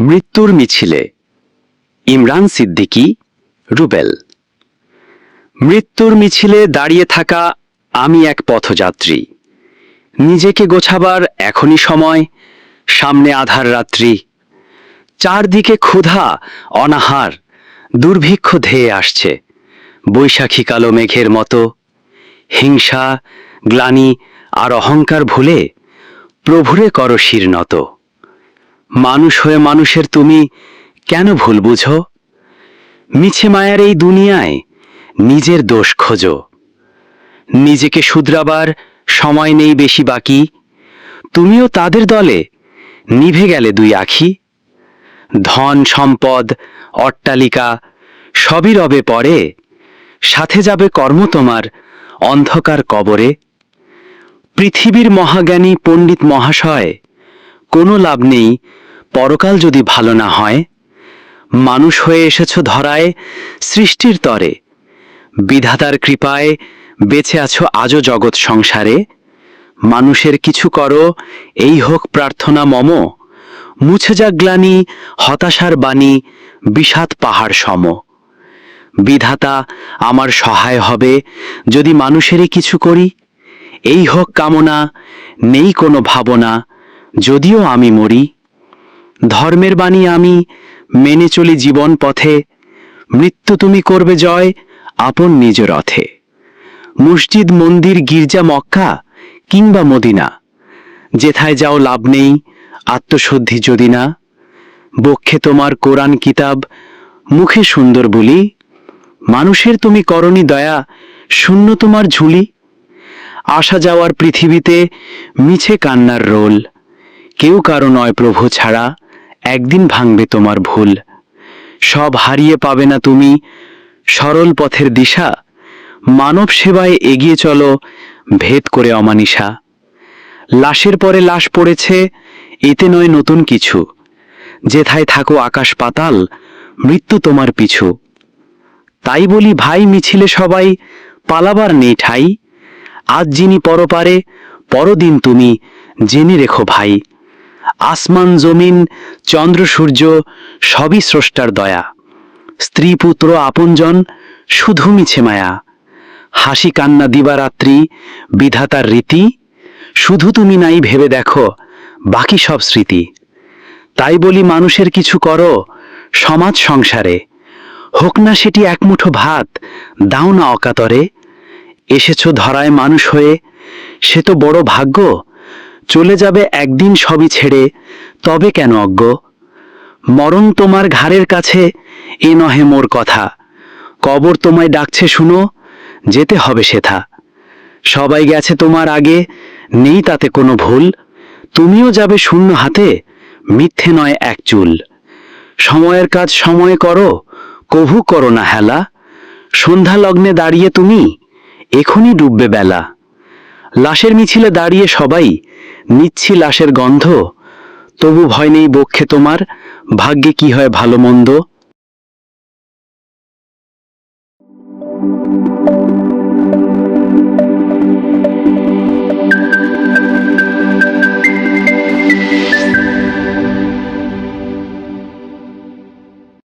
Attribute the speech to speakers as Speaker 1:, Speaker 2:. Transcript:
Speaker 1: মৃত্যুর মিছিলে। ইমরান সিদ্দিকী, রুবেল। মৃত্যুর মিছিলে দাঁড়িয়ে থাকা আমি এক পথযাত্রী। নিজেকে গোছাবার এখনই সময়, সামনে আধার রাত্রি। চারদিকে ক্ষুধা, অনাহার, দুর্ভিক্ষ ধেয়ে আসছে। বৈশাখী কালো মেঘের মতো। হিংসা, গ্লানি আর অহংকার ভুলে প্রভুরে করো শিরনত। মানুষ হয়ে মানুষের তুমি কেন ভুল বুঝো? মিছে মায়ার এই দুনিয়ায় নিজের দোষ খোঁজো। নিজেকে শুধরাবার সময় নেই বেশি বাকি। তুমিও তাদের দলে নিভে গেলে দুই আখি। ধন, সম্পদ, অট্টালিকা সবই রবে পরে, সাথে যাবে কর্ম তোমার অন্ধকার কবরে। পৃথিবীর মহাজ্ঞানী পণ্ডিত মহাশয়, কোনো লাভ নেই পরকাল যদি ভালো না হয়, মানুষ হয়ে এসেছ ধরায় সৃষ্টির তরে। বিধাতার কৃপায় বেঁচে আছো আজও জগৎ সংসারে। মানুষের কিছু করো, এই হোক প্রার্থনা মম। মুছে যাক গ্লানি, হতাশার বাণী, বিষাদ পাহাড় সম। বিধাতা, আমার সহায় হবে যদি মানুষেরই কিছু করি। এই হোক কামনা, নেই কোনো ভাবনা, যদিও আমি মরি। ধর্মের বাণী আমি মেনে চলি জীবন পথে। মৃত্যু তুমি করবে জয় আপন নিজ রথে। মসজিদ, মন্দির, গির্জা, মক্কা কিংবা মদিনা, যেথায় যাও লাভ নেই, আত্মশুদ্ধি যদি না। বক্ষে তোমার কোরআন কিতাব, মুখে সুন্দর বলি। মানুষের তুমি করনি দয়া, শূন্য তোমার ঝুলি। আসা যাওয়ার পৃথিবীতে মিছে কান্নার রোল, কেউ কারও নয় প্রভু ছাড়া। একদিন ভাঙবে তোমার ভুল। সব হারিয়ে পাবে না তুমি। সরল পথের দিশা। মানব সেবায় এগিয়ে চলো, ভেদ করে অমানিসা। লাশের পরে লাশ পড়েছে, এতে নয় নতুন কিছু। যেথায় থাকো আকাশ পাতাল, মৃত্যু তোমার পিছু। তাই বলি, ভাই মিছিলে সবাই, পালাবার নেই ঠাই। আজ যিনি পরপারে, পরদিন তুমি জেনে রেখো ভাই। আসমান, জমিন, চন্দ্র, সূর্য, সবই স্রষ্টার দয়া। স্ত্রী, পুত্র, আপনজন, শুধু মিছে মায়া। হাসি, কান্না, দিবারাত্রি, বিধাতার রীতি, শুধু তুমি নাই ভেবে দেখো, বাকি সব স্মৃতি। তাই বলি, মানুষের কিছু করো, সমাজ সংসারে। হোক না সেটি এক মুঠো ভাত, দাও না অকাতরে। এসেছ ধরায় মানুষ হয়ে, সে তো বড় ভাগ্য চলে যাবে একদিন সবই ছেড়ে, তবে কেন অজ্ঞ? মরণ তোমার ঘাড়ের কাছে, এ নহে মোর কথা। কবর তোমায় ডাকছে শুনো, যেতে হবে সেথা। সবাই গেছে তোমার আগে, নেই তাতে কোনো ভুল। তুমিও যাবে শূন্য হাতে, মিথ্যে নয় এক চুল। সময়ের কাজ সময়ে করো, কভু করো না হেলা। সন্ধ্যা লগ্নে দাঁড়িয়ে তুমি, এখনই ডুববে বেলা। লাশের মিছিলে দাঁড়িয়ে সবাই, নিচ্ছি লাশের গন্ধ, তবু ভয় নেই বক্ষে তোমার, ভাগ্যে কি হয় ভালো মন্দ?